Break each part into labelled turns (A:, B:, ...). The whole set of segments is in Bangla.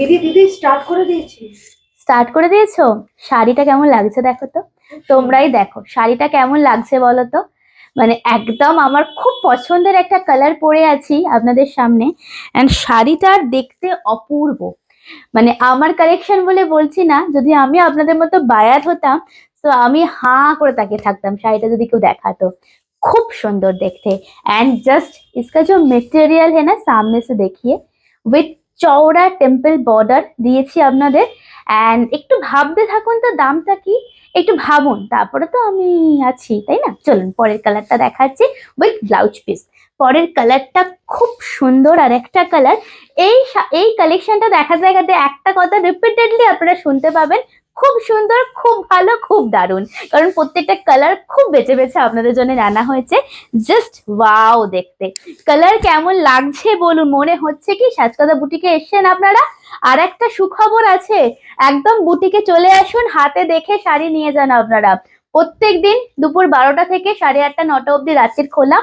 A: দিদি দিদি স্টার্ট করে দিয়েছি।
B: স্টার্ট করে দিয়েছ? শাড়িটা কেমন লাগছে দেখো তো। তোমরাই দেখো, শাড়িটা কেমন লাগছে বলো তো? মানে একদম আমার খুব পছন্দের একটা কালার পরে আছি আপনাদের সামনে। এন্ড শাড়িটার দেখতে অপূর্ব। মানে আমার কালেকশন বলে বলছি না, যদি আমি আপনাদের মতো বায়াত হতাম, তো আমি হাঁ করে তাকে থাকতাম শাড়িটা যদি কেউ দেখাতো। খুব সুন্দর দেখতে। অ্যান্ড জাস্ট ইসকা যে মেটেরিয়াল হ্যাঁ না সামনে সে দেখিয়ে উইথ চওড়া টেম্পল বর্ডার দিয়েছি আপনাদের। অ্যান্ড একটু ভাবতে থাকুন তো দামটা কি? একটু ভাবুন, তারপরে তো আমি আছি, তাই না? চলুন, পরের কালারটা দেখাচ্ছি উইথ ব্লাউজ পিস পরের কালারটা খুব সুন্দর আর একটা কালার এই এই কালেকশনটা দেখা দেখাতে একটা কথা রিপিটেডলি আপনারা শুনতে পাবেন। খুব সুন্দর, খুব ভালো, খুব দারুণ। কারণ প্রত্যেকটা কালার খুব বেছে বেছে আপনাদের জন্য রান্না হয়েছে। জাস্ট ওয়াও দেখতে। কালার কেমন লাগছে বলুন, মনে হচ্ছে কি? সাজকাদা বুটিকে এসছেন আপনারা? আর একটা সুখবর আছে। একদম বুটিকে চলে আসুন, হাতে দেখে শাড়ি নিয়ে যান আপনারা। প্রত্যেক দিন দুপুর বারোটা থেকে সাড়ে আটটা, নটা অবধি রাত্রির খোলা।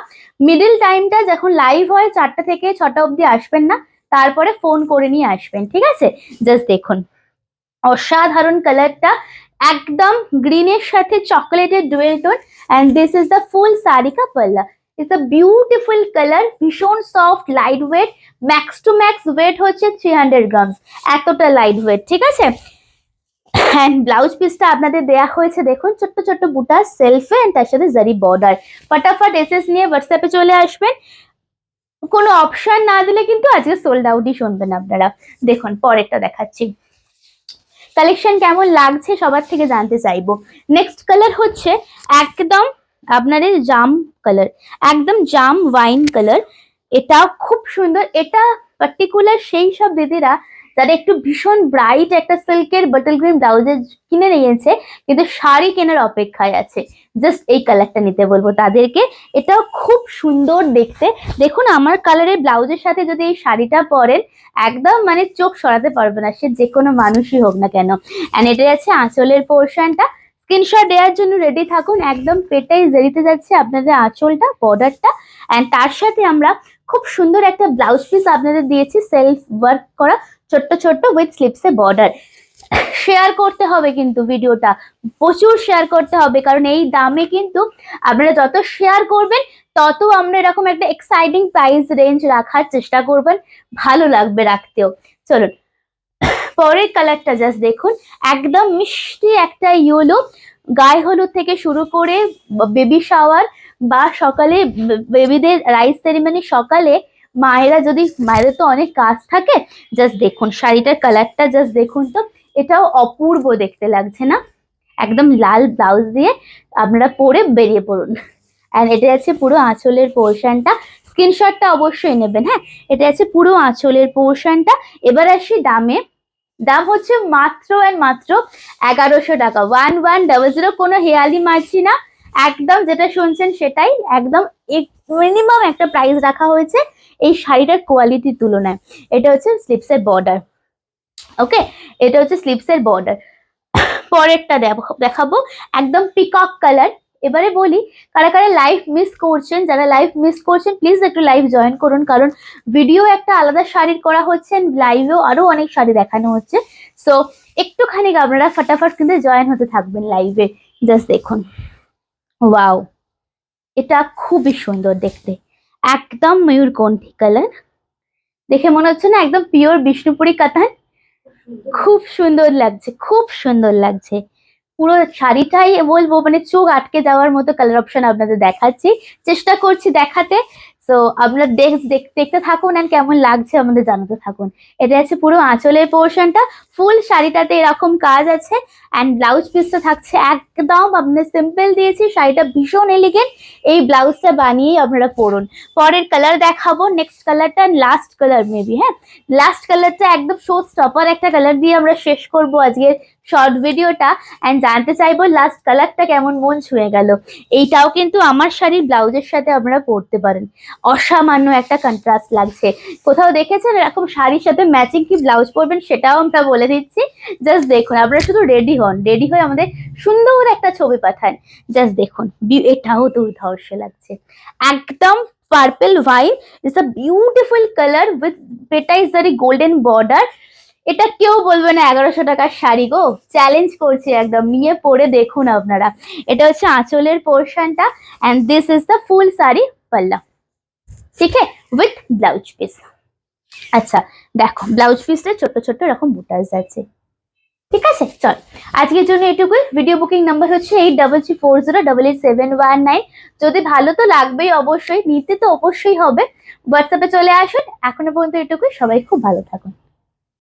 B: মিডিল টাইমটা যখন লাইভ হয়, চারটা থেকে ছটা অবধি আসবেন না। তারপরে ফোন করে নিয়ে আসবেন, ঠিক আছে? জাস্ট দেখুন। অসাধারণ কালারটা, একদম গ্রিনের সাথে চকলেটের dual tone and this is the full Sarika পাল্লা ইটস আ বিউটিফুল কালার ভীষণ soft light weight max to max weight হচ্ছে থ্রি হান্ড্রেড গ্রামস এতটা লাইট ওয়েট ঠিক আছে? হ্যান্ড ব্লাউজ পিসটা আপনাদের দেয়া হয়েছে, দেখুন, ছোট্ট ছোট্ট বুটা সেলফে অ্যান্ড তার সাথে জারি বর্ডার ফটাফট এসএস নিয়ে হোয়াটসঅ্যাপে চলে আসবেন। কোনো অপশন না দিলে কিন্তু আজকে সোল্ড আউটই শুনবেন আপনারা। দেখুন, পরেরটা দেখাচ্ছি। কালেকশন কেমন লাগছে সবার থেকে জানতে চাইব। নেক্সট কালার হচ্ছে একদম আপনাদের জাম কালার একদম জাম ওয়াইন কালার এটা খুব সুন্দর, এটা পার্টিকুলার সেই সব দিদিরা যারা একটু ভীষণ ব্রাইট একটা সিল্কের বাটল গ্রিন ব্লাউজের কিনে নিয়েছে, কিন্তু শাড়ি কেনার অপেক্ষায় আছে। জাস্ট এই কালারটা নিতে বলব তাদেরকে। এটাও খুব সুন্দর দেখতে। দেখুন, আমার কালারের ব্লাউজের সাথে যদি এই শাড়িটা পরেন, একদম মানে চোখ সরাতে পারবে না। সে যে কোনো মানুষই হোক না কেন। অ্যান্ড এটা আছে আঁচলের পোর্শনটা স্ক্রিনশট দেওয়ার জন্য রেডি থাকুন। একদম পেটাই জেরিতে যাচ্ছে আপনাদের আঁচলটা বর্ডারটা অ্যান্ড তার সাথে আমরা খুব সুন্দর একটা ব্লাউজ পিস আপনাদের দিয়েছি সেলফ ওয়ার্ক করা। ছোট্ট ছোট্ট উইথ স্লিপসে বর্ডার শেয়ার করতে হবে কিন্তু ভিডিওটা। প্রচুর শেয়ার করতে হবে, কারণ এই দামে কিন্তু আপনারা যত শেয়ার করবেন, তত আমরা এরকম একটা এক্সাইটিং প্রাইস রেঞ্জ রাখার চেষ্টা করবেন। ভালো লাগবে রাখতেও। চলুন, পরের কালারটা জাস্ট দেখুন। একদম মিষ্টি একটা ইয়েলো গায়ে হলুদ থেকে শুরু করে বেবি শাওয়ার বা সকালে বেবিদের রাইস সেরিমনি সকালে মায়েরা যদি, মায়েদের তো অনেক কাজ থাকে জাস্ট দেখুন, শাড়িটার কালারটা জাস্ট দেখুন তো, এটাও অপূর্ব দেখতে লাগছে না? একদম লাল ব্লাউজ দিয়ে আপনারা পরে বেরিয়ে পড়ুন। অ্যান্ড এটা আছে পুরো আঁচলের পোর্শনটা স্ক্রিনশটটা অবশ্যই নেবেন হ্যাঁ? এটা আছে পুরো আঁচলের পোর্শনটা এবার আসি দামে। দাম হচ্ছে মাত্র অ্যান্ড মাত্র এগারোশো টাকা। ওয়ান ওয়ান ডাবল জিরো কোনো হেয়ালি মারছি না। একদম যেটা শুনছেন সেটাই, একদম মিনিমাম একটা প্রাইস রাখা হয়েছে এই শাড়িটার কোয়ালিটির তুলনায়। এটা হচ্ছে স্লিপসের বর্ডার ওকে এটা হচ্ছে স্লিপসের বর্ডার পরেরটা দেখ- দেখাবো, একদম পিকক কালার এবারে বলি, কারা কারা লাইভ মিস করছেন, যারা লাইভ মিস করছেন প্লিজ একটু লাইভ জয়েন করুন, কারণ ভিডিও একটা আলাদা শাড়ির করা হচ্ছে লাইভেও আরও অনেক শাড়ি দেখানো হচ্ছে। সো একটুখানি আপনারা ফটাফট কিন্তু জয়েন হতে থাকবেন লাইভে জাস্ট দেখুন। ওয়াও এটা খুবই সুন্দর দেখতে। একদম ময়ূরকণ্ঠী কালার দেখে মনে হচ্ছে না একদম পিওর বিষ্ণুপুরি কাতান খুব সুন্দর লাগছে, খুব সুন্দর লাগছে। পুরো শাড়িটাই বলব মানে চোখ আটকে যাওয়ার মতো কালার অপশন আপনাদের দেখাচ্ছি। চেষ্টা করছি দেখাতে। তো আপনারা দেখ- দেখতে থাকুন আর কেমন লাগছে আমাদের জানাতে থাকুন। এটা আছে পুরো আঁচলের পোর্শনটা ফুল শাড়িটাতে এরকম কাজ আছে অ্যান্ড ব্লাউজ পিসটা থাকছে একদম। আপনার সিম্পল দিয়েছি, শাড়িটা ভীষণ এলিগেন্ট এই ব্লাউজটা বানিয়েই আপনারা পরুন। পরের কালার দেখাবো। নেক্সট কালারটা লাস্ট কালার মেবি হ্যাঁ? লাস্ট কালারটা একদম শো স্টপার একটা কালার দিয়ে আমরা শেষ করব আজকের শর্ট ভিডিওটা অ্যান্ড জানতে চাইব লাস্ট কালারটা কেমন, মন ছুঁয়ে গেল। এইটাও কিন্তু আমার শাড়ির ব্লাউজের সাথে আপনারা পরতে পারেন। অসামান্য একটা কন্ট্রাস্ট লাগছে। কোথাও দেখেছেন এরকম শাড়ির সাথে ম্যাচিং কি ব্লাউজ পরবেন সেটাও আমরা বলে দিচ্ছি। জাস্ট দেখুন, আপনারা শুধু রেডি হন। রেডি হয়ে আমাদের সুন্দর একটা ছবি পাঠান। জাস্ট দেখুন এটাও দুর্ধর্ষ লাগছে। একদম purple white it's a beautiful colour with পেটাইজারি golden border এটা কেউ বলবে না, এগারোশো টাকার শাড়ি গো। চ্যালেঞ্জ করছি একদম, নিয়ে পরে দেখুন আপনারা। এটা হচ্ছে আঁচলের পোর্শনটা and this is the full sari, পাল্লা। ঠিক আছে? উইথ ব্লাউজ পিস আচ্ছা দেখো ব্লাউজ পিসটা ছোট ছোট এরকম বুটাস আছে। ঠিক আছে? চল, আজকের জন্য এটুকুই। ভিডিও বুকিং নাম্বার হচ্ছে eight double three four zero double eight seven one nine যদি ভালো তো লাগবেই অবশ্যই, নিতে তো অবশ্যই হবে। হোয়াটসঅ্যাপে চলে আসুন। এখনও পর্যন্ত এটুকুই। সবাই খুব ভালো থাকুন।